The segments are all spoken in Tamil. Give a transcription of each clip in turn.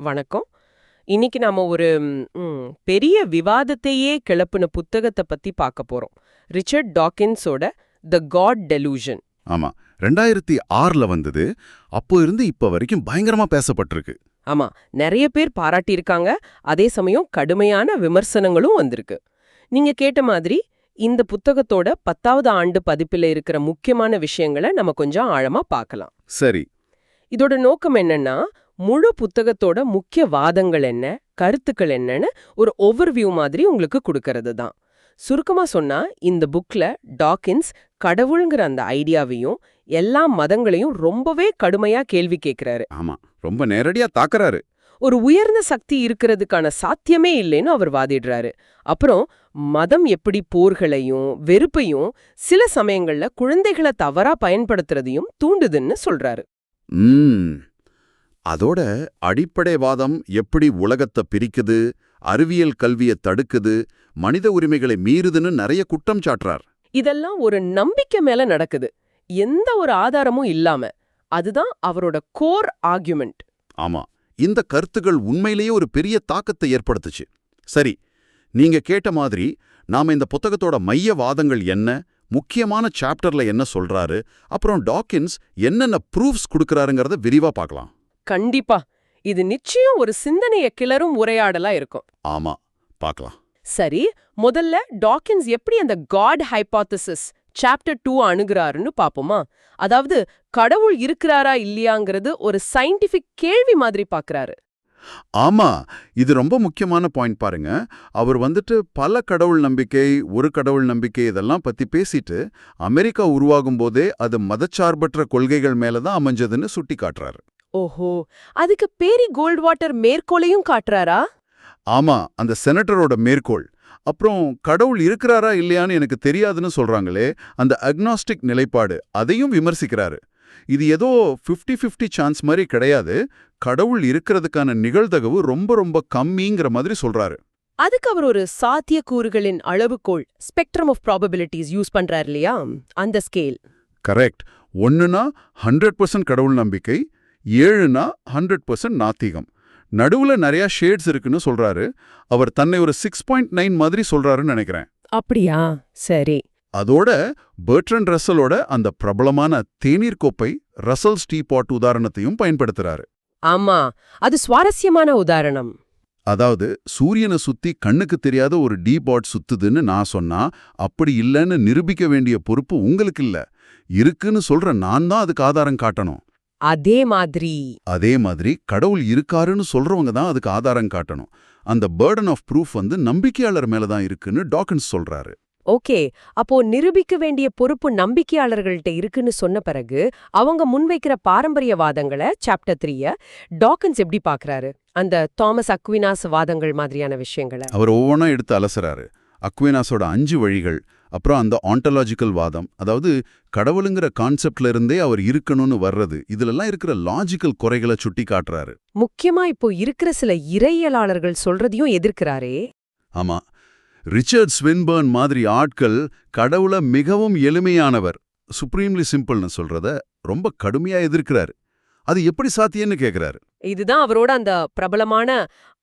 வணக்கம். இன்னைக்கு நாம ஒரு பெரிய விவாதத்தையே கிளப்புன புத்தகத்தை பத்தி பார்க்க போறோம். ரிச்சர்ட் டாக்கின்ஸோட த காட் டெலூஷன் ஆமா. ரெண்டாயிரத்தி ஆறுல வந்தது. அப்போ இருந்து இப்ப வரைக்கும் பயங்கரமா பேசப்பட்டிருக்கு. ஆமா. நிறைய பேர் பாராட்டியிருக்காங்க. அதே சமயம் கடுமையான விமர்சனங்களும் வந்திருக்கு. நீங்க கேட்ட மாதிரி இந்த புத்தகத்தோட பத்தாவது ஆண்டு பதிப்பில் இருக்கிற முக்கியமான விஷயங்களை நம்ம கொஞ்சம் ஆழமா பார்க்கலாம். சரி. இதோட நோக்கம் என்னன்னா முழு புத்தகத்தோட முக்கிய வாதங்கள் என்ன கருத்துக்கள் என்னன்னு ஒரு ஓவர்வியூ மாதிரி உங்களுக்கு கொடுக்கறது தான். சுருக்கமா சொன்னா இந்த புக்ல டாக்கின்ஸ் கடவுள்ங்கிற அந்த ஐடியாவையும் எல்லா மதங்களையும் ரொம்பவே கடுமையா கேள்வி கேட்கிறாரு ஆமா ரொம்ப நேரடியா தாக்குறாரு. ஒரு உயர்ந்த சக்தி இருக்கிறதுக்கான சாத்தியமே இல்லைன்னு அவர் வாதிடுறாரு. அப்புறம் மதம் எப்படி போர்களையும் வெறுப்பையும் சில சமயங்கள்ல குழந்தைகளை தவறா பயன்படுத்துறதையும் தூண்டுதுன்னு சொல்றாரு. அதோட அடிப்படைவாதம் எப்படி உலகத்தை பிரிக்குது அறிவியல் கல்வியை தடுக்குது மனித உரிமைகளை மீறுதுன்னு நிறைய குற்றம் சாட்டுறார். இதெல்லாம் ஒரு நம்பிக்கை மேல நடக்குது. எந்த ஒரு ஆதாரமும் இல்லாம. அதுதான் அவரோட கோர் ஆர்குமெண்ட் ஆமா. இந்த கருத்துகள் உண்மையிலேயே ஒரு பெரிய தாக்கத்தை ஏற்படுத்துச்சு. சரி நீங்க கேட்ட மாதிரி நாம இந்த புத்தகத்தோட மைய வாதங்கள் என்ன முக்கியமான சாப்டர்ல என்ன சொல்றாரு அப்புறம் டாக்கின்ஸ் என்னென்ன ப்ரூஃப்ஸ் கொடுக்கறாருங்கிறத விரிவா பார்க்கலாம். கண்டிப்பா. இது நிச்சயம் ஒரு சிந்தனைய கிளறும் உரையாடலா இருக்கும். ஆமா பார்க்கலாம் சரி முதல்ல டாக்கின்ஸ் எப்படி அந்த காட் ஹைபாத்தசிஸ் சாப்டர் டூ அணுகுறாருன்னு பாப்போமா? அதாவது கடவுள் இருக்கிறாரா இல்லையாங்கிறது ஒரு சயின்டிபிக் கேள்வி மாதிரி பாக்குறாரு. ஆமா இது ரொம்ப முக்கியமான பாயிண்ட் பாருங்க. அவர் வந்துட்டு பல கடவுள் நம்பிக்கை ஒரு கடவுள் நம்பிக்கை இதெல்லாம் பத்தி பேசிட்டு அமெரிக்கா உருவாகும் போதே அது மதச்சார்பற்ற கொள்கைகள் மேல தான் அமைஞ்சதுன்னு சுட்டி காட்டுறாரு ஓஹோ அதுக்கு பேரி கோல்ட் வாட்டர் மேற்கோளையும் காட்டுறாரா? ஆமா அந்த செனட்டரோட மேற்கோள். அப்புறம் கடவுள் இருக்கிறாரா இல்லையான்னு எனக்கு தெரியாதுன்னு சொல்றாங்களே அந்த அக்னாஸ்டிக் நிலைப்பாடு அதையும் விமர்சிக்கிறாரு. இது ஏதோ 50 50 சான்ஸ் மாதிரி கிடையாது கடவுள் இருக்கிறதுக்கான நிகழ்தகவு ரொம்ப ரொம்ப கம்மிங்கிற மாதிரி சொல்றாரு. அதுக்கு அவர் ஒரு சாத்தியக்கூறுகளின் அளவுகோல் ஸ்பெக்ட்ரம் ஆஃப் ப்ராபபிலிட்டிஸ் யூஸ் பண்றாரு இல்லையா அந்த ஸ்கேல் கரெக்ட் ஒன்னுனா ஹண்ட்ரட் பர்சன்ட் கடவுள் நம்பிக்கை ஏழுனா ஹண்ட்ரட் பர்சன்ட் நாத்திகம். நடுவுல நிறைய ஷேட்ஸ் இருக்குன்னு சொல்றாரு. அவர் தன்னை ஒரு சிக்ஸ் பாயிண்ட் நைன் மாதிரி சொல்றாருன்னு நினைக்கிறேன். அப்படியா? சரி. அதோட பெர்ட்ரன் ரசலோட அந்த பிரபலமான தேநீர் கோப்பை ரசல் ஸ்டீபாட் உதாரணத்தையும் பயன்படுத்துறாரு. ஆமா. அது சுவாரஸ்யமான உதாரணம். அதாவது சூரியனை சுத்தி கண்ணுக்கு தெரியாத ஒரு டீபாட் சுத்துதுன்னு நான் சொன்னா அப்படி இல்லைன்னு நிரூபிக்க வேண்டிய பொறுப்பு உங்களுக்கு இல்ல. இருக்குன்னு சொல்ற நான் தான் அதுக்கு ஆதாரம் காட்டணும். அதே மாதிரி. அதே மாதிரி கடவுள் இருக்காருன்னு சொல்றவங்க தான் அதுக்கு ஆதாரம் காட்டணும். அந்த பேர்டன் ஆஃப் ப்ரூஃப் வந்து நம்பிக்கையாளர் மேல தான் இருக்குன்னு டாக்கன்ஸ் சொல்றாரு. ஓகே அப்போ நிரூபிக்க வேண்டிய பொறுப்பு நம்பிக்கையாளர்கள்ட்ட இருக்குன்னு சொன்ன பிறகு அவங்க முன்வைக்கிற பாரம்பரியவாதங்களை சாப்டர் த்ரீய டாக்கன்ஸ் எப்படி பாக்குறாரு? அந்த தாமஸ் அக்வினாஸ் வாதங்கள் மாதிரியான விஷயங்களை. அவர் ஒவ்வொன்றா எடுத்து அலசுறாரு. அக்வேனாஸோட அஞ்சு வழிகள் அப்புறம் அந்த ஆண்டலாஜிக்கல் வாதம் அதாவது கடவுளுங்கிற கான்செப்ட்ல இருந்தே அவர் இருக்கணும்னு வர்றது இதுலெல்லாம் இருக்கிற லாஜிக்கல் குறைகளை சுட்டி காட்டுறாரு. முக்கியமா இப்போ இருக்கிற சில இறையலாளர்கள் சொல்றதையும் எதிர்க்கிறாரே. ஆமா. ரிச்சர்ட் ஸ்வின்பர்ன் மாதிரி ஆட்கள் கடவுளை மிகவும் எளிமையானவர் சுப்ரீம்லி சிம்பிள்னு சொல்றத ரொம்ப கடுமையா எதிர்க்கிறாரு. அது எப்படி சாத்தியன்னு கேக்குறாரு. இதுதான் அவரோட அந்த பிரபலமான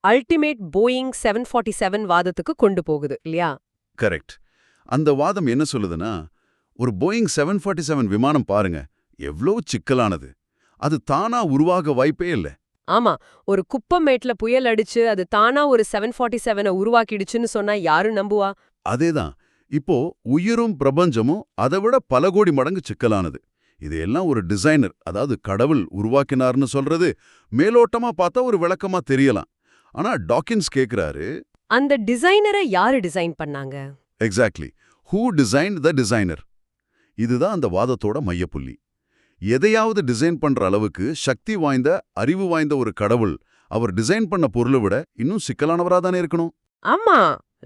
ultimate Boeing seven forty seven வாதத்துக்கு கொண்டு போகுது இல்லையா? கரெக்ட் அந்த வாதம் என்ன சொல்லுதுன்னா ஒரு போயிங் செவன் ஃபார்ட்டி செவன் விமானம் பாருங்க எவ்வளோ சிக்கலானது. அது தானா உருவாக வாய்ப்பே இல்லை. ஆமா ஒரு குப்பமேட்ல புயல் அடிச்சு அது தானா ஒரு செவன் ஃபார்ட்டி செவனை உருவாக்கிடுச்சுன்னு சொன்னா யாரும் நம்புவா? அதேதான். இப்போ உயிரும் பிரபஞ்சமும் அதை விட பல கோடி மடங்கு சிக்கலானது. இதையெல்லாம் ஒரு டிசைனர் அதாவது கடவுள் உருவாக்கினார்னு சொல்றது மேலோட்டமா பார்த்தா ஒரு விளக்கமா தெரியலாம். ஆனா டாக்கின்ஸ் கேக்குறாரு அந்த டிசைனரை யாரு டிசைன் பண்ணாங்க? Exactly who design the designer இதுதான் அந்த வாதத்தோட மையப்புள்ளி. எதையாவது டிசைன் பண்ற அளவுக்கு சக்தி வாய்ந்த அறிவு வாய்ந்த ஒரு கடவுள் அவர் டிசைன் பண்ண பொருளை விட இன்னும் சிக்கலானவரா தானே இருக்கணும்? ஆமா.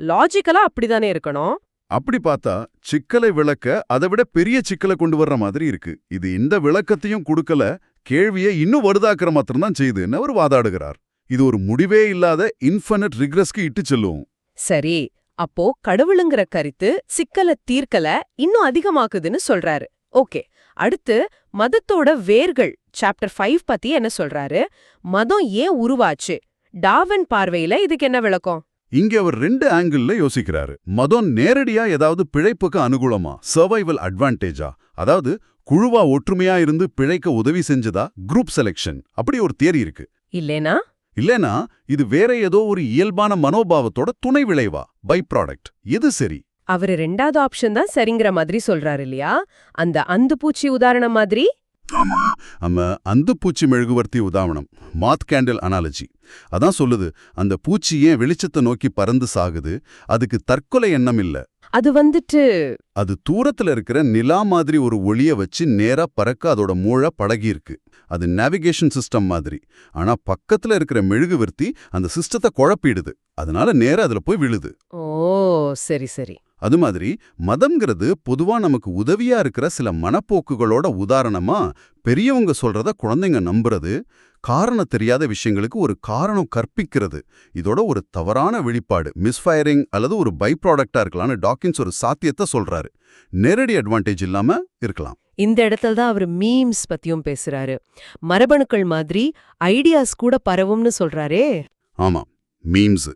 லாஜிக்கலா அப்படிதானே இருக்கணும். அப்படி பார்த்தா சிக்கலை விளக்க அதை விட பெரிய சிக்கலை கொண்டு வர்ற மாதிரி இருக்கு. இது இந்த விளக்கத்தையும் கொடுக்கல கேள்வியை இன்னும் வருதாக்குற மாத்திரம்தான் செய்யுதுன்னு அவர் வாதாடுகிறார். இது ஒரு முடிவே இல்லாத இன்ஃபனட் ரிக்ரஸ்க்கு இட்டு செல்லும். சரி. அப்போ கடவுளுங்கிற கருத்து சிக்கல தீர்க்கல இன்னும் அதிகமாக்குதுன்னு சொல்றாரு. ஓகே அடுத்து மதத்தோட வேர்கள் சாப்டர் ஃபைவ் பத்தி என்ன சொல்றாரு? மதம் ஏன் உருவாச்சு? டாவன் பார்வையில இதுக்கு என்ன விளக்கம்? இங்க அவர் ரெண்டு ஆங்கிள் யோசிக்கிறாரு. மதம் நேரடியா ஏதாவது பிழைப்புக்கு அனுகூலமா? சர்வைவல் அட்வான்டேஜா அதாவது குழுவா ஒற்றுமையா இருந்து பிழைக்க உதவி செஞ்சதா? குரூப் செலெக்ஷன் அப்படி ஒரு தியரி இருக்கு. இல்லேனா? இல்லனா இது வேற ஏதோ ஒரு இயல்பான மனோபாவத்தோட துணை விளைவா? By product. எது சரி? அவரு ரெண்டாவது ஆப்ஷன் தான் சரிங்கிற மாதிரி சொல்றாரு இல்லையா? அந்த அந்து பூச்சி உதாரணம் மாதிரி? நம்ம அந்த பூச்சி மெழுகுவர்த்தி உதாரணம் மாத் கேண்டில் அனாலஜி. அதான் சொல்லுது அந்த பூச்சி ஏன் வெளிச்சத்தை நோக்கி பறந்து சாகுது அதுக்கு தற்கொலை எண்ணம் இல்ல. அது வந்துட்டு அது தூரத்துல இருக்கிற நிலா மாதிரி ஒரு ஒளிய வச்சு நேரா பறக்க அதோட மூளை பழகியிருக்கு. அது நேவிகேஷன் சிஸ்டம் மாதிரி. ஆனா பக்கத்துல இருக்கிற மெழுகுவர்த்தி அந்த சிஸ்டத்தை குழப்பிடுது. அதனால நேரா அதுல போய் விழுது. ஓ சரி சரி. அது மாதிரி மதம்ங்கிறது பொதுவா நமக்கு உதவியா இருக்கிற சில மனப்போக்குகளோட உதாரணமா பெரியவங்க சொல்றத குழந்தைங்க நம்புறது காரணம் தெரியாத விஷயங்களுக்கு ஒரு காரணம் கற்பிக்கிறது. இதோட ஒரு தவறான வெளிப்பாடு மிஸ்ஃபயரிங் அல்லது ஒரு பை ப்ராடக்டா இருக்கலாம்னு டாக்கின்ஸ் ஒரு சாத்தியத்தை சொல்றாரு. நேரடி அட்வான்டேஜ் இல்லாம இருக்கலாம். இந்த இடத்துல தான் அவர் மீம்ஸ் பத்தியும் பேசுறாரு. மரபணுக்கள் மாதிரி ஐடியாஸ் கூட பரவும்னு சொல்றாரே. ஆமா மீம்ஸ்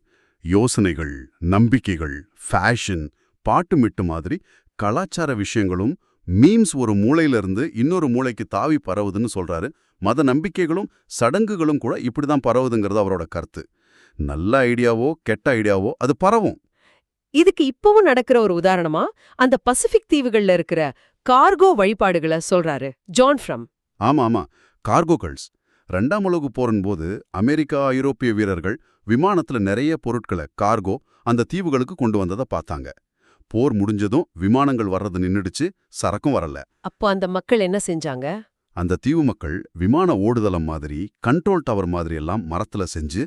யோசனைகள் நம்பிக்கைகள் ஃபேஷன் பாட்டு மிட்டு மாதிரி கலாச்சார விஷயங்களும் மீம்ஸ் ஒரு மூளையிலிருந்து இன்னொரு மூளைக்கு தாவி பரவுதுன்னு சொல்றாரு. மத நம்பிக்கைகளும் சடங்குகளும் கூட இப்படிதான் பரவுதுங்கிறது அவரோட கருத்து. நல்ல ஐடியாவோ கெட்ட ஐடியாவோ அது பரவும். இதுக்கு இப்பவும் நடக்கிற ஒரு உதாரணமா அந்த பசிபிக் தீவுகள்ல இருக்கிற கார்கோ வழிபாடுகளை சொல்றாரு ஜான் ஃப்ரம். ஆமா ஆமா. கார்கோகள்ஸ் ரெண்டாம் உலகு போரின் போது அமெரிக்கா ஐரோப்பிய வீரர்கள் விமானத்துல நிறைய பொருட்களை கார்கோ அந்த தீவுகளுக்கு கொண்டு வந்ததை பார்த்தாங்க. போர் முடிஞ்சதும் விமானங்கள் வர்றது நின்னுடுச்சு சரக்கும் வரல. அப்போ அந்த மக்கள் என்ன செஞ்சாங்க? அந்த தீவு மக்கள் விமான ஓடுதளம் மாதிரி கண்ட்ரோல் டவர் மாதிரி எல்லாம் மரத்துல செஞ்சு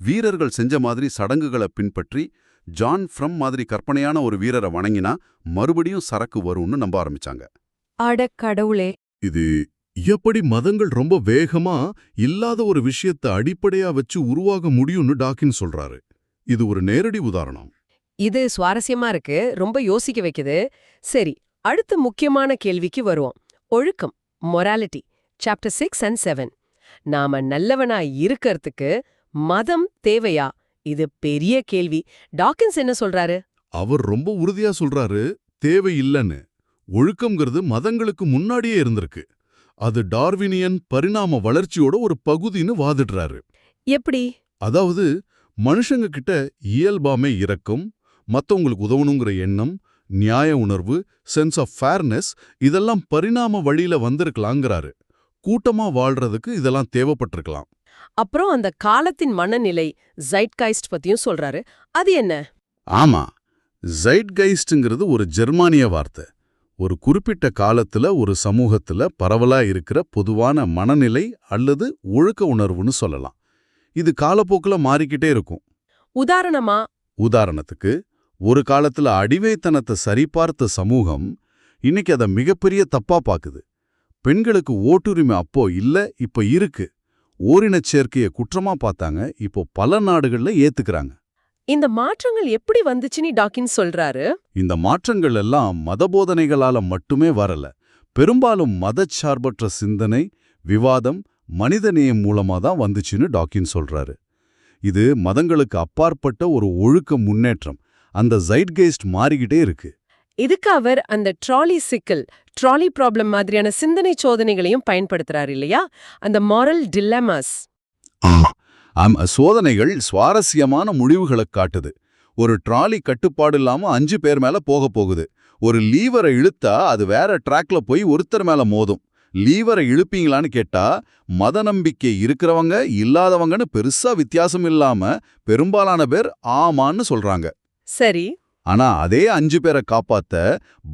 வீரர்கள் செஞ்ச மாதிரி சடங்குகளை பின்பற்றி ஜான் ஃப்ரம் மாதிரி கற்பனையான ஒரு வீரரை வணங்கினா மறுபடியும் சரக்கு வரும்னு நம்ப ஆரம்பிச்சாங்க. அட கடவுளே. இது எப்படி மதங்கள் ரொம்ப வேகமா இல்லாத ஒரு விஷயத்தை அடிப்படையா வச்சு உருவாக முடியும்னு டாக்கின் சொல்றாரு. இது ஒரு நேரடி உதாரணம். இது சுவாரஸ்யமா இருக்கு ரொம்ப யோசிக்க வைக்குது. சரி அடுத்த முக்கியமான கேள்விக்கு வருவோம். ஒழுக்கம். Morality chapter six and seven நாம நல்லவனா இருக்கறதுக்கு மதம் தேவையா? இது பெரிய கேள்வி. டாக்கின்ஸ் என்ன சொல்றாரு? அவர் ரொம்ப உறுதியா சொல்றாரு தேவை இல்லைன்னு. ஒழுக்கம்ங்கிறது மதங்களுக்கு முன்னாடியே இருந்திருக்கு. அது டார்வினியன் பரிணாம வளர்ச்சியோட ஒரு பகுதின்னு வாதிடுறாரு. எப்படி? அதாவது மனுஷங்க கிட்ட இயல்பாமே இரக்கம் மத்தவங்களுக்கு உதவணுங்கிற எண்ணம் நியாய உணர்வு சென்ஸ் ஆஃப் ஃபேர்னஸ் இதெல்லாம் பரிணாம வழியில வந்திருக்கலாங்கிறாரு. கூட்டமா வாழ்றதுக்கு இதெல்லாம் தேவைப்பட்டிருக்கலாம். அப்புறம் அந்த காலத்தின் மனநிலை ஜைட்கைஸ்ட் பத்தியும் சொல்றாரு. அது என்ன? ஆமா ஜைட்கைஸ்ட்ங்கிறது ஒரு ஜெர்மானிய வார்த்தை. ஒரு குறிப்பிட்ட காலத்துல ஒரு சமூகத்துல பரவலா இருக்கிற பொதுவான மனநிலை அல்லது ஒழுக்க உணர்வுன்னு சொல்லலாம். இது காலப்போக்குல மாறிக்கிட்டே இருக்கும். உதாரணமா? உதாரணத்துக்கு ஒரு காலத்துல அடிமைத்தனத்தை சரிபார்த்த சமூகம் இன்னைக்கு அதை மிகப்பெரிய தப்பா பாக்குது. பெண்களுக்கு ஓட்டுரிமை அப்போ இல்ல இப்ப இருக்கு. ஓரினச் சேர்க்கைய குற்றமா பார்த்தாங்க இப்போ பல நாடுகள்ல ஏத்துக்கறாங்க. இந்த மாற்றங்கள் எப்படி வந்துச்சுன்னு டாக்கின்ஸ் சொல்றாரு? இந்த மாற்றங்கள் எல்லாம் மதபோதனைகளால மட்டுமே வரல. பெரும்பாலும் மதச்சார்பற்ற சிந்தனை விவாதம் மனிதநேயம் மூலமா தான் வந்துச்சுன்னு டாக்கின் சொல்றாரு. இது மதங்களுக்கு அப்பாற்பட்ட ஒரு ஒழுக்க முன்னேற்றம். அந்த ஜைட்கெய்ஸ்ட் மாறிக்கிட்டே இருக்கு. இதுக்கு அவர் அந்த ட்ராலி சிக்கல் ட்ராலி ப்ராப்ளம் மாதிரியான சிந்தனை சோதனைகளையும் பயன்படுத்துறாரு இல்லையா? அந்த மாரல் டில்லமாஸ் ஆம் சோதனைகள் சுவாரஸ்யமான முடிவுகளை காட்டுது. ஒரு ட்ராலி கட்டுப்பாடு இல்லாம அஞ்சு பேர் மேல போக போகுது. ஒரு லீவரை இழுத்தா அது வேற ட்ராக்ல போய் ஒருத்தர் மேல மோதும். லீவரை இழுப்பீங்களான்னு கேட்டா மத நம்பிக்கை இருக்கிறவங்க இல்லாதவங்கன்னு பெருசா வித்தியாசம் இல்லாம பெரும்பாலான பேர் ஆமான்னு சொல்றாங்க. சரி. ஆனா அதே அஞ்சு பேரை காப்பாத்த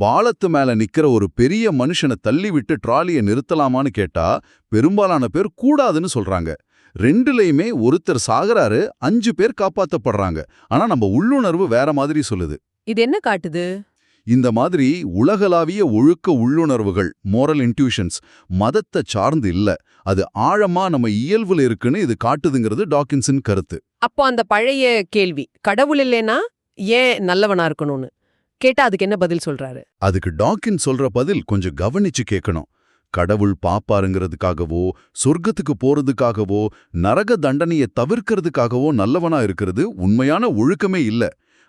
பாலத்து மேல நிக்கிற ஒரு பெரிய மனுஷனை தள்ளி விட்டு ட்ராலியை நிறுத்தலாமான்னு கேட்டா பெரும்பாலான பேர் கூடாதுன்னு சொல்றாங்க. ரெண்டுலயுமே ஒருத்தர் சாகுறாரு அஞ்சு பேர் காப்பாத்தப்படுறாங்க. ஆனா நம்ம உள்ளுணர்வு வேற மாதிரி சொல்லுது. இது என்ன காட்டுது? இந்த மாதிரி உலகளாவிய ஒழுக்க உள்ளுணர்வுகள் மோரல் இன்ட்யூஷன்ஸ் மதத்தை சார்ந்து இல்ல. அது ஆழமா நம்ம இயல்புல இருக்குன்னு இது காட்டுதுங்கிறது டாக்கின்ஸின் கருத்து. அப்போ அந்த பழைய கேள்வி கடவுள் இல்லைனா ஏன் நல்லவனா இருக்கணும்னு? கேட்டா அதுக்கு என்ன பதில் சொல்றாரு? அதுக்கு டாக்கின் சொல்ற பதில் கொஞ்சம் கவனிச்சு கேட்கணும் கடவுள் பாப்பாருங்கிறதுக்காகவோ சொர்க்கத்துக்கு போறதுக்காகவோ நரக தண்டனையை தவிர்க்கிறதுக்காகவோ நல்லவனா இருக்கிறது உண்மையான ஒழுக்கமே இல்ல.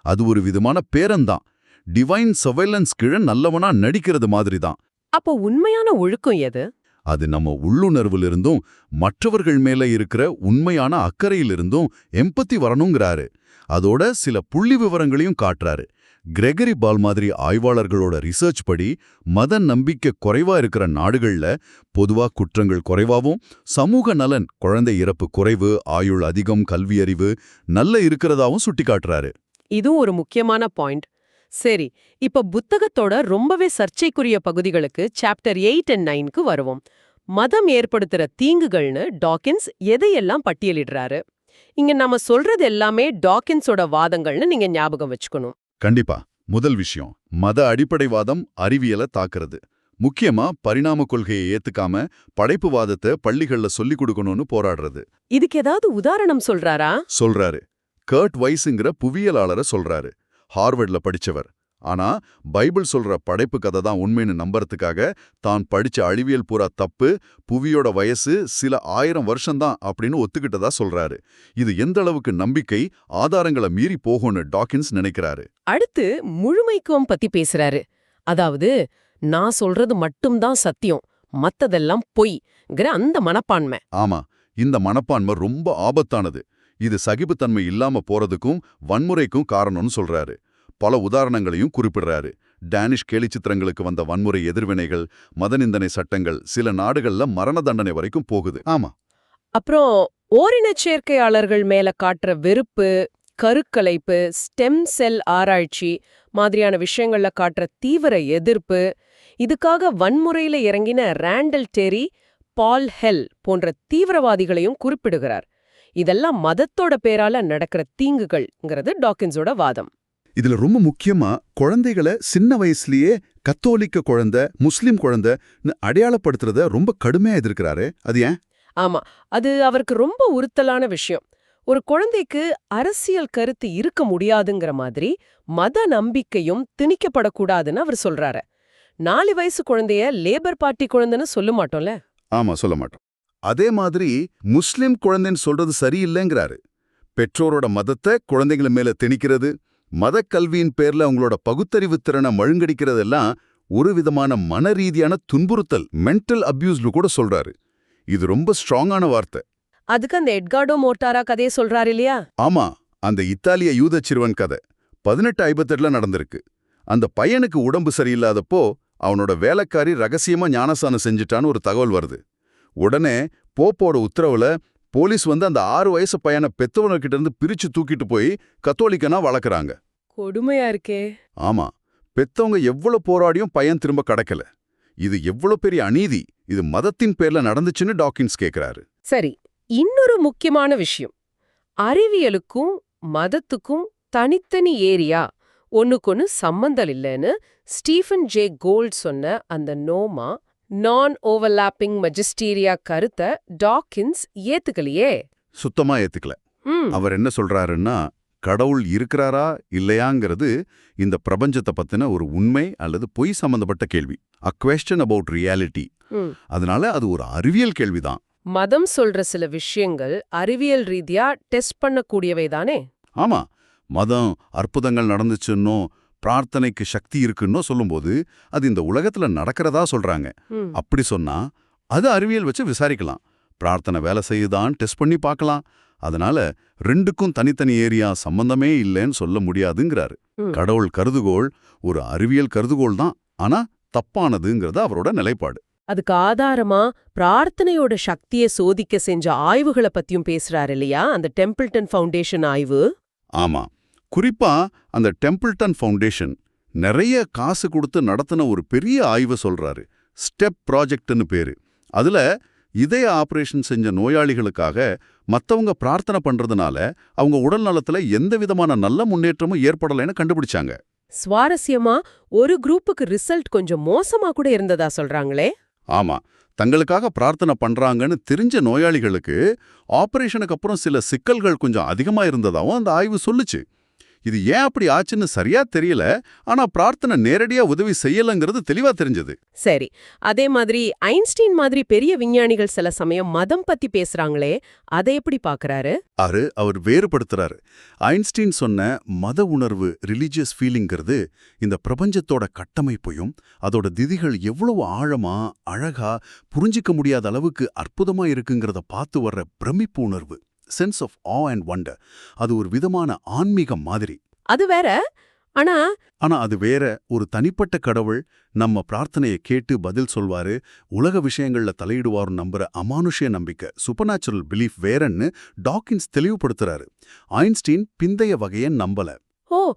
அது ஒரு விதமான பேரந்தான் டிவைன் சர்வைலன்ஸ் கீழ நல்லவனா நடிக்கிறது மாதிரி தான் அப்போ உண்மையான ஒழுக்கம் எது? அது நம்ம உள்ளுணர்விலிருந்தும் மற்றவர்கள் மேல இருக்கிற உண்மையான அக்கறையிலிருந்தும் எம்பத்தி வரணுங்கிறாரு. அதோட சில புள்ளி விவரங்களையும் காட்டுறாரு. கிரெகரி பால் மாதிரி ஆய்வாளர்களோட ரிசர்ச் படி மத நம்பிக்கை குறைவா இருக்கிற நாடுகள்ல பொதுவா குற்றங்கள் குறைவாவும் சமூக நலன் குழந்தை இறப்பு குறைவு ஆயுள் அதிகம் கல்வியறிவு நல்ல இருக்கிறதாவும் சுட்டிக்காட்டுறாரு. இதுவும் ஒரு முக்கியமான பாயிண்ட் சரி இப்ப புத்தகத்தோட ரொம்பவே சர்ச்சைக்குரிய பகுதிகளுக்கு சாப்டர் எயிட் அண்ட் நைன்க்கு வருவோம். மதம் ஏற்படுத்துற தீங்குகள்னு டாக்கின்ஸ் எதையெல்லாம் பட்டியலிடுறாரு? இங்க நாம சொல்றது எல்லாமே டாக்கின்ஸோட வாதங்கள்னு நீங்க ஞாபகம் வச்சுக்கணும். கண்டிப்பா. முதல் விஷயம் மத அடிப்படைவாதம் அறிவியலை தாக்குறது. முக்கியமா பரிணாம கொள்கையை ஏத்துக்காம படைப்புவாதத்தை பள்ளிகள்ல சொல்லிக் கொடுக்கணும்னு போராடுறது. இதுக்கு ஏதாவது உதாரணம் சொல்றாரா? சொல்றாரு. கர்ட் வைஸுங்கிற புவியியலாளரை சொல்றாரு. ஹார்வர்ட்ல படிச்சவர். ஆனா பைபிள் சொல்ற படைப்பு கதை தான் உண்மைன்னு நம்புறதுக்காக தான் படிச்ச அழிவியல் பூரா தப்பு புவியோட வயசு சில ஆயிரம் வருஷம்தான் அப்படின்னு ஒத்துக்கிட்டதா சொல்றாரு. இது எந்த அளவுக்கு நம்பிக்கை ஆதாரங்களை மீறி போகும்னு டாக்கின்ஸ் நினைக்கிறாரு. அடுத்து முழுமைத்துவம் பத்தி பேசுறாரு. அதாவது நான் சொல்றது மட்டும்தான் சத்தியம் மத்ததெல்லாம் பொய்ங்கிற அந்த மனப்பான்மை. ஆமா இந்த மனப்பான்மை ரொம்ப ஆபத்தானது. இது சகிப்புத்தன்மை இல்லாம போறதுக்கும் வன்முறைக்கும் காரணம்னு சொல்றாரு. பல உதாரணங்களையும் குறிப்பிடுறாரு. டேனிஷ் கேலிச்சித்திரங்களுக்கு வந்த வன்முறை எதிர்வினைகள் மதநிந்தனை சட்டங்கள் சில நாடுகள்ல மரண தண்டனை வரைக்கும் போகுது. ஆமா. அப்புறம் ஓரினச் சேர்க்கையாளர்கள் மேல காட்டுற வெறுப்பு கருக்கலைப்பு ஸ்டெம் செல் ஆராய்ச்சி மாதிரியான விஷயங்கள்ல காட்டுற தீவிர எதிர்ப்பு இதுக்காக வன்முறையில இறங்கின ரேண்டல் டெரி பால் ஹெல் போன்ற தீவிரவாதிகளையும் குறிப்பிடுகிறார். இதெல்லாம் மதத்தோட பேரால நடக்கிற தீங்குகள்ங்கிறது டாக்கின்ஸோட வாதம். இதுல ரொம்ப முக்கியமா குழந்தைகளை சின்ன வயசுலயே கத்தோலிக்க குழந்தை முஸ்லிம் குழந்தைன்னு அடையாளப்படுத்துறத ரொம்ப கடுமையா எதிர்க்கிறாரு. அது ஏன்? ஆமா. அது அவருக்கு ரொம்ப உறுத்தலான விஷயம். ஒரு குழந்தைக்கு அரசியல் கருத்து இருக்க முடியாதுங்கிற மாதிரி மத நம்பிக்கையும் திணிக்கப்படக்கூடாதுன்னு அவர் சொல்றாரு. நாலு வயசு குழந்தைய லேபர் பார்ட்டி குழந்தைன்னு சொல்ல மாட்டோம்ல? ஆமா சொல்ல மாட்டோம். அதே மாதிரி முஸ்லிம் குழந்தைன்னு சொல்றது சரியில்லைங்கிறாரு. பெற்றோரோட மதத்தை குழந்தைங்கள மேல திணிக்கிறது மதக் கல்வியின் பேர்ல அவங்களோட பகுத்தறிவு திறனை மழுங்கடிக்கிறதெல்லாம் ஒரு விதமான மன ரீதியான துன்புறுத்தல் மென்டல் அபியூஸ்னு கூட சொல்றாரு. இது ரொம்ப ஸ்ட்ராங்கான வார்த்தை. அதுக்கு அந்த எட்கார்டோ மோட்டாரா கதையை சொல்றாரு இல்லையா? ஆமா அந்த இத்தாலிய யூத சிறுவன் கதை. பதினெட்டு ஐம்பத்தெட்டுல நடந்திருக்கு. அந்த பையனுக்கு உடம்பு சரியில்லாதப்போ அவனோட வேலைக்காரி ரகசியமா ஞானசானம் செஞ்சுட்டான்னு ஒரு தகவல் வருது. உடனே போப்போட உத்தரவுல போலீஸ் வந்து அந்த ஆறு வயசு பையனை பெத்தவனர்கிட்ட இருந்து பிரிச்சு தூக்கிட்டு போய் கத்தோலிக்கனா வளர்க்குறாங்க கொடுமையா இருக்கே. ஆமா பெத்தவங்க எவ்வளவு போராடியும் பையன் திரும்ப கிடைக்கல. இது எவ்வளவு பெரிய அநீதி இது மதத்தின் பேர்ல நடந்துச்சுன்னு டாக்கின்ஸ் கேக்குறாரு. சரி இன்னொரு முக்கியமான விஷயம். அறிவியலுக்கும் மதத்துக்கும் தனித்தனி ஏரியா ஒண்ணுக்கொன்னு சம்பந்தம் இல்லைன்னு ஸ்டீஃபன் ஜே கோல்ட் சொன்ன அந்த நோமா நான் ஓவர்லாப்பிங் மஜிஸ்டீரியா கருத்தை டாக்கின்ஸ் ஏத்துக்கலையே. சுத்தமா ஏத்துக்கல. அவர் என்ன சொல்றாருன்னா கடவுள் இருக்கிறாரா இல்லையாங்கிறது இந்த பிரபஞ்சத்தை பத்தின ஒரு உண்மை அல்லது பொய் சம்பந்தப்பட்ட கேள்வி. A question about reality. அதனால அது ஒரு அறிவியல் கேள்விதான். மதம் சொல்ற சில விஷயங்கள் அறிவியல் ரீதியா டெஸ்ட் பண்ணக்கூடியவை தானே? ஆமா. மதம் அற்புதங்கள் நடந்துச்சுன்னோ பிரார்த்தனைக்கு சக்தி இருக்குன்னோ சொல்லும்போது அது இந்த உலகத்துல நடக்கிறதா சொல்றாங்க. அப்படி சொன்னா அது அறிவியல் வச்சு விசாரிக்கலாம். பிரார்த்தனை வேலை செய்யுதான் டெஸ்ட் பண்ணி பார்க்கலாம். அதனால ரெண்டுக்கும் தனித்தனி ஏரியா சம்பந்தமே இல்லைன்னு சொல்ல முடியாதுங்கிறாரு. கடவுள் கருதுகோள் ஒரு அறிவியல் கருதுகோள் தான். ஆனா தப்பானதுங்கிறது அவரோட நிலைப்பாடு. அதுக்கு ஆதாரமா பிரார்த்தனையோட சக்தியை சோதிக்க செஞ்ச ஆய்வுகளை பத்தியும் பேசுறாரு இல்லையா? அந்த டெம்பிள்டன் ஃபவுண்டேஷன் ஆய்வு. ஆமா. குறிப்பா அந்த டெம்பிள்டன் ஃபவுண்டேஷன் நிறைய காசு கொடுத்து நடத்தின ஒரு பெரிய ஆய்வு சொல்றாரு. ஸ்டெப் ப்ராஜெக்ட்னு பேரு. அதுல இதய ஆபரேஷன் செஞ்ச நோயாளிகளுக்காக மத்தவங்க பிரார்த்தனை பண்றதுனால அவங்க உடல் நலத்துல எந்த விதமான நல்ல முன்னேற்றமும் ஏற்படலைன்னு கண்டுபிடிச்சாங்க. சுவாரஸ்யமா? ஒரு குரூப்புக்கு ரிசல்ட் கொஞ்சம் மோசமா கூட இருந்ததா சொல்றாங்களே? ஆமா. தங்களுக்காக பிரார்த்தனை பண்றாங்கன்னு தெரிஞ்ச நோயாளிகளுக்கு ஆபரேஷனுக்கு அப்புறம் சில சிக்கல்கள் கொஞ்சம் அதிகமா இருந்ததாவும் அந்த ஆய்வு சொல்லுச்சு. இது ஏன் அப்படி ஆச்சுன்னு சரியா தெரியல ஆனா பிரார்த்தனை நேரடியா உதவி செய்யலங்கிறது தெளிவா தெரிஞ்சது. சரி அதே மாதிரி ஐன்ஸ்டீன் மாதிரி பெரிய விஞ்ஞானிகள் சில சமயம் மதம் பத்தி பேசுறாங்களே அதை எப்படி பாக்குறாரு? அரு அவர் வேறுபடுத்துறாரு. ஐன்ஸ்டீன் சொன்ன மத உணர்வு ரிலீஜியஸ் ஃபீலிங்கிறது இந்த பிரபஞ்சத்தோட கட்டமைப்பையும் அதோட திதிகள் எவ்வளவு ஆழமா அழகா புரிஞ்சிக்க முடியாத அளவுக்கு அற்புதமா இருக்குங்கிறத பார்த்து வர்ற பிரமிப்பு உணர்வு. Sense of awe and wonder அது ஒரு விதமான ஆன்மீகம் மாதிரி. அது வேற? ஆனா ஆனா அது வேற ஒரு தனிப்பட்ட கடவுள் நம்ம பிரார்த்தனையை கேட்டு பதில் சொல்வாரு உலக விஷயங்கள்ல தலையிடுவாரும் நம்புற அமானுஷ்ய நம்பிக்கை சூப்பர்நேச்சுரல் பிலீஃப் வேறன்னு டாக்கின்ஸ் தெளிவுபடுத்துறாரு. ஐன்ஸ்டீன் பிந்தைய வகையை நம்பல. ஓ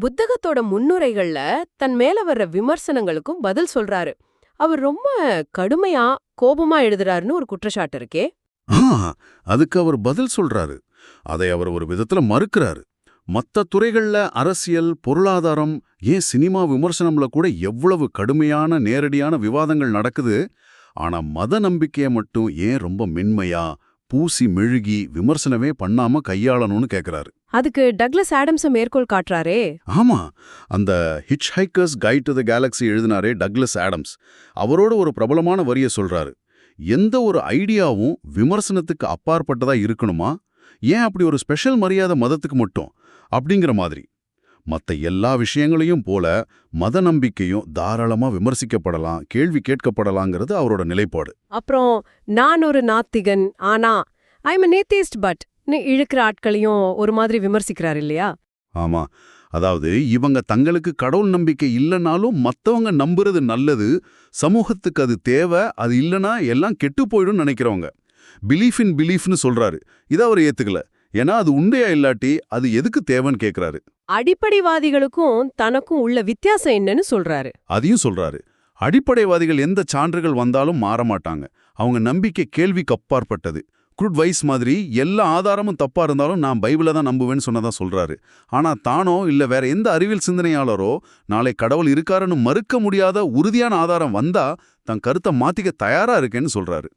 புத்தகத்தோட முன்னுரைகள்ல தன் மேல வர்ற விமர்சனங்களுக்கும் பதில் சொல்றாரு. அவர் ரொம்ப கடுமையா கோபமா எழுதுறாருன்னு ஒரு குற்றச்சாட்டு இருக்கே. ஆ, அதுக்கு அவர் பதில் சொல்றாரு. அதை அவர் ஒரு விதத்துல மறுக்கிறாரு. மத்த துறைகள்ல அரசியல் பொருளாதாரம் ஏன் சினிமா விமர்சனம்ல கூட எவ்வளவு கடுமையான நேரடியான விவாதங்கள் நடக்குது ஆனா மத நம்பிக்கைய மட்டும் ஏன் ரொம்ப மென்மையா பூசி மெழுகி விமர்சனமே பண்ணாம கையாளணும்னு கேக்குறாரு. அதுக்கு டக்ளஸ் ஆடம்ஸ மேற்கோள் காட்டுறாரே. ஆமா அந்த hitchhiker's guide to the Galaxy எழுதினாரே Douglas Adams. அவரோட ஒரு பிரபலமான வரிய சொல்றாரு. எந்த ஒரு ஐடியாவும் விமர்சனத்துக்கு அப்பாற்பட்டதா இருக்கணுமா? ஏன் அப்படி ஒரு ஸ்பெஷல் மரியாதை மதத்துக்கு மட்டும்? அப்படிங்கிற மாதிரி. மத்த எல்லா விஷயங்களையும் போல மத நம்பிக்கையும் தாராளமா விமர்சிக்கப்படலாம் கேள்வி கேட்கப்படலாங்கிறது அவரோட நிலைப்பாடு. அப்புறம் நான் ஒரு நாத்திகன் ஆனா ஐ எம் நேத்திஸ்ட் பட் இழுக்கிற ஆட்களையும் ஒரு மாதிரி விமர்சிக்கிறார் இல்லையா? ஆமா. அதாவது இவங்க தங்களுக்கு கடவுள் நம்பிக்கை இல்லைனாலும் மத்தவங்க நம்புறது நல்லது சமூகத்துக்கு அது தேவை அது இல்லனா எல்லாம் கெட்டு போயிடும் நினைக்கிறவங்க. பிலீஃப் இன் பிலீஃப்னு சொல்றாரு. இதை அவர் ஏத்துக்கல. ஏன்னா அது உண்டையா இல்லாட்டி அது எதுக்கு தேவைன்னு கேக்குறாரு. அடிப்படைவாதிகளுக்கும் தனக்கும் உள்ள வித்தியாசம் என்னன்னு சொல்றாரு. அதையும் சொல்றாரு. அடிப்படைவாதிகள் எந்த சான்றுகள் வந்தாலும் மாற மாட்டாங்க. அவங்க நம்பிக்கை கேள்விக்கு அப்பாற்பட்டது. குருட் வைஸ் மாதிரி எல்லா ஆதாரமும் தப்பா இருந்தாலும் நான் பைபிளை தான் நம்புவேன்னு சொன்னதா சொல்றாரு. ஆனா தானோ இல்ல வேற எந்த அறிவியல் சிந்தனையாளரோ நாளை கடவுள் இருக்காருன்னு மறுக்க முடியாத உறுதியான ஆதாரம் வந்தா தன் கருத்தை மாத்திக்க தயாரா இருக்கேன்னு சொல்றாரு.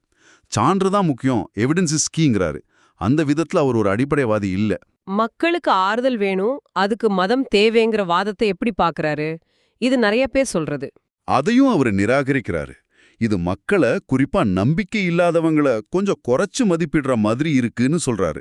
சான்று தான் முக்கியம் எவிடன்ஸ் இஸ் கீங்கிறாரு அந்த விதத்துல அவர் ஒரு அடிப்படைவாதி இல்ல. மக்களுக்கு ஆறுதல் வேணும் அதுக்கு மதம் தேவைங்கிற வாதத்தை எப்படி பாக்குறாரு? இது நிறைய பேர் சொல்றது. அதையும் அவர் நிராகரிக்கிறாரு. இது மக்களை குறிப்பா நம்பிக்கை இல்லாதவங்கள கொஞ்சம் குறைச்சு மதிப்பிடுற மாதிரி இருக்குன்னு சொல்றாரு.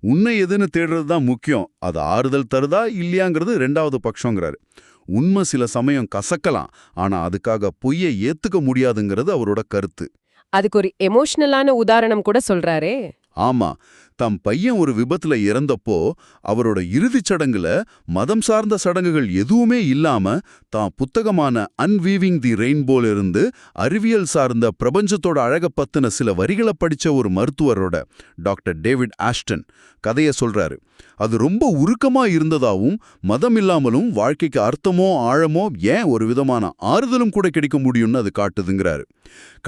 உண்மை எதுன்னு தேடுறது தான் முக்கியம். அது ஆறுதல் தருதா இல்லையாங்கிறது ரெண்டாவது பட்சங்கிறாரு. உண்மை சில சமயம் கசக்கலாம். ஆனா அதுக்காக பொய்யை ஏத்துக்க முடியாதுங்கிறது அவரோட கருத்து. அதுக்கு ஒரு எமோஷனலான உதாரணம் கூட சொல்றாரே. ஆமா. தம் பையன் ஒரு விபத்துல இறந்தப்போ அவரோட இறுதிச் சடங்குல மதம் சார்ந்த சடங்குகள் எதுவுமே இல்லாம தான் புத்தகமான அன்வீவிங் தி ரெயின்போல இருந்து அறிவியல் சார்ந்த பிரபஞ்சத்தோட அழக பத்தின சில வரிகளை படிச்ச ஒரு மருத்துவரோட டாக்டர் டேவிட் ஆஷ்டன் கதைய சொல்றாரு. அது ரொம்ப உருக்கமா இருந்ததாவும் மதம் இல்லாமலும் வாழ்க்கைக்கு அர்த்தமோ ஆழமோ ஏன் ஒரு விதமான ஆறுதலும் கூட கிடைக்க முடியும்னு அது காட்டுதுங்கிறாரு.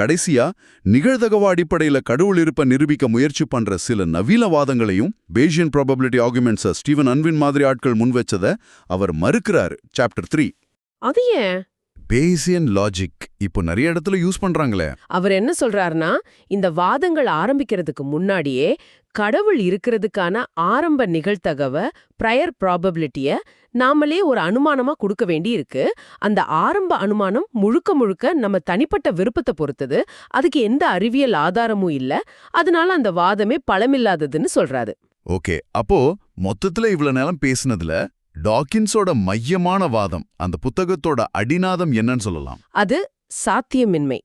கடைசியா நிகழ்தகவ அடிப்படையில கடவுள் இருப்ப நிரூபிக்க முயற்சி பண்ற சில நவீன நவீனவாதங்களையும் பேஷியன் ப்ராபபிலிட்டி ஆர்குமெண்ட்ஸை ஸ்டீவன் அன்வின் மாதிரி ஆட்கள் முன்வச்சத அவர் மறுக்கிறாரு சாப்டர் த்ரீ அது ஏன்? பேசியன் லாஜிக் இப்போ நிறைய இடத்துல யூஸ் பண்றாங்களே. அவர் என்ன சொல்றாருன்னா இந்த வாதங்கள் ஆரம்பிக்கிறதுக்கு முன்னாடியே கடவுள் இருக்கிறதுக்கான ஆரம்ப நிகழ்தகவ ப்ரையர் ப்ராபபிலிட்டிய நாமளே ஒரு அனுமானமா கொடுக்க வேண்டி இருக்கு அந்த ஆரம்ப அனுமானம் முழுக்க முழுக்க நம்ம தனிப்பட்ட விருப்பத்தை பொறுத்தது. அதுக்கு எந்த அறிவியல் ஆதாரமும் இல்ல. அதனால அந்த வாதமே பழமில்லாததுன்னு சொல்றாரு. ஓகே. அப்போ மொத்தத்துல இவ்வளவு நேரம் பேசுனதுல டாக்கின்ஸோட மையமான வாதம் அந்த புத்தகத்தோட அடிநாதம் என்னன்னு சொல்லலாம். அது சாத்தியமின்மை.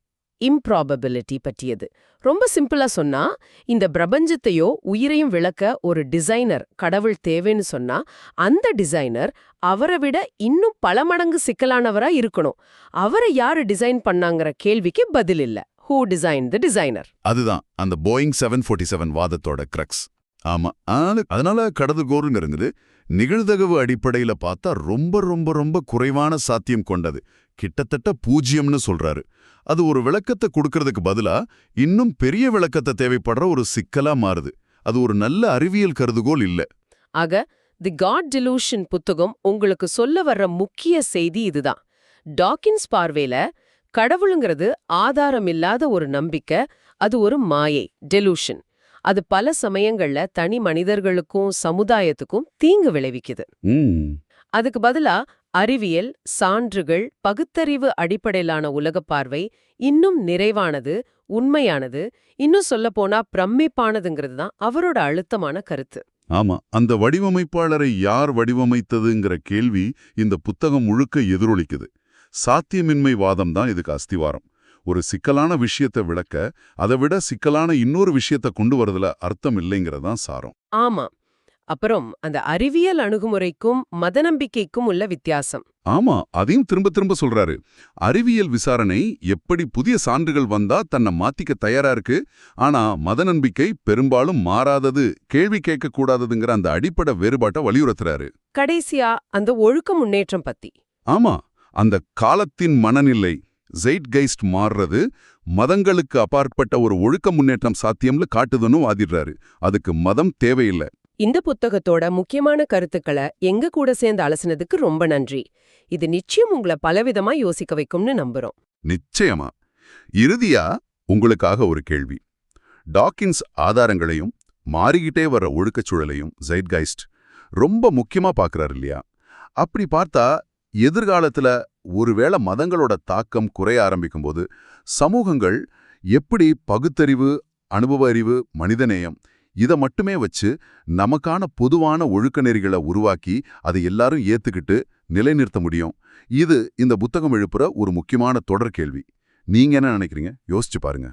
இம்ப்ராபபிலிட்டி பற்றியது. ரொம்ப சிம்பிளா சொன்னா இந்த பிரபஞ்சத்தையோ உயிரையும் விளக்க ஒரு டிசைனர் கடவுள் தேவைன்னு சொன்னா அந்த டிசைனர் அவரை விட இன்னும் பல மடங்கு சிக்கலானவரா இருக்கணும். அவரை யாரு டிசைன் பண்ணாங்கிற கேள்விக்கு பதில் இல்ல. ஹூ டிசைன் தி டிசைனர் அதுதான் அந்த போயிங் செவன் ஃபோர்ட்டி செவன் வாதத்தோட கிரக்ஸ் ஆமா ஆனா- அதனால இருந்தது நிகழ்தகவு அடிப்படையில பார்த்தா ரொம்ப ரொம்ப ரொம்ப குறைவான சாத்தியம் கொண்டது. கிட்டத்தட்ட பூஜ்யம்னு சொல்றாரு. அது ஒரு விளக்கத்தை கொடுக்கறதுக்கு பதிலா இன்னும் பெரிய விளக்கத்தை தேவைப்படுற ஒரு சிக்கலா மாறுது. அது ஒரு நல்ல அறிவியல் கருதுகோள் இல்ல. ஆக தி காட் டிலூஷன் புத்தகம் உங்களுக்கு சொல்ல வர்ற முக்கிய செய்தி இதுதான். டாக்கின்ஸ் பார்வையில கடவுளுங்கிறது ஆதாரமில்லாத ஒரு நம்பிக்கை அது ஒரு மாயை டெலூஷன் அது பல சமயங்கள்ல தனி மனிதர்களுக்கும் சமுதாயத்துக்கும் தீங்கு விளைவிக்குது. அதுக்கு பதிலா அறிவியல் சான்றுகள் பகுத்தறிவு அடிப்படையிலான உலகப் பார்வை இன்னும் நிறைவானது உண்மையானது இன்னும் சொல்லப்போனா பிரமிப்பானதுங்கிறது தான் அவரோட அழுத்தமான கருத்து. ஆமா அந்த வடிவமைப்பாளரை யார் வடிவமைத்ததுங்கிற கேள்வி இந்த புத்தகம் முழுக்க எதிரொலிக்குது. சாத்தியமின்மை வாதம் தான் இதுக்கு அஸ்திவாரம். ஒரு சிக்கலான விஷயத்தை விளக்க அதை விட சிக்கலான இன்னொரு விஷயத்தை கொண்டு வரதுல அர்த்தம் இல்லைங்கிறதான் சாரம். ஆமா அப்புறம் அந்த அறிவியல் அணுகுமுறைக்கும் மத நம்பிக்கைக்கும் உள்ள வித்தியாசம். ஆமா அதையும் திரும்ப திரும்ப சொல்றாரு. அறிவியல் விசாரணை எப்படி புதிய சான்றுகள் வந்தா தன்னை மாத்திக்க தயாரா இருக்கு ஆனா மத நம்பிக்கை பெரும்பாலும் மாறாதது கேள்வி கேட்க கூடாததுங்கிற அந்த அடிப்படை வேறுபாட்டை வலியுறுத்துறாரு. கடைசியா அந்த ஒழுக்க முன்னேற்றம் பத்தி. ஆமா அந்த காலத்தின் மனநிலை ஜெயிட்கைஸ்ட் மாறுறது மதங்களுக்கு அப்பாற்பட்ட ஒரு ஒழுக்க முன்னேற்றம் சாத்தியம்னு காட்டுதுன்னு வாதிடுறாரு. அதுக்கு மதம் தேவையில்லை. இந்த புத்தகத்தோட முக்கியமான கருத்துக்களை எங்க கூட சேர்ந்து அலசினதுக்கு ரொம்ப நன்றி. இது நிச்சயம் உங்களை பலவிதமா யோசிக்க வைக்கும்னு நம்புறோம். நிச்சயமா. இறுதியா உங்களுக்காக ஒரு கேள்வி. டாக்கின்ஸ் ஆதாரங்களையும் மாறிக்கிட்டே வர ஒழுக்கச் சூழலையும் ஜெயிட்கைஸ்ட் ரொம்ப முக்கியமா பார்க்கறாரு இல்லையா? அப்படி பார்த்தா எதிர்காலத்துல ஒருவேளை மதங்களோட தாக்கம் குறைய ஆரம்பிக்கும்போது சமூகங்கள் எப்படி பகுத்தறிவு அனுபவ அறிவு மனிதநேயம் இதை மட்டுமே வச்சு நமக்கான பொதுவான ஒழுக்க நெறிகளை உருவாக்கி அதை எல்லாரும் ஏத்துக்கிட்டு நிலைநிறுத்த முடியும். இது இந்த புத்தகம் எழுப்புற ஒரு முக்கியமான தொடர் கேள்வி. நீங்க என்ன நினைக்கிறீங்க? யோசிச்சு பாருங்க.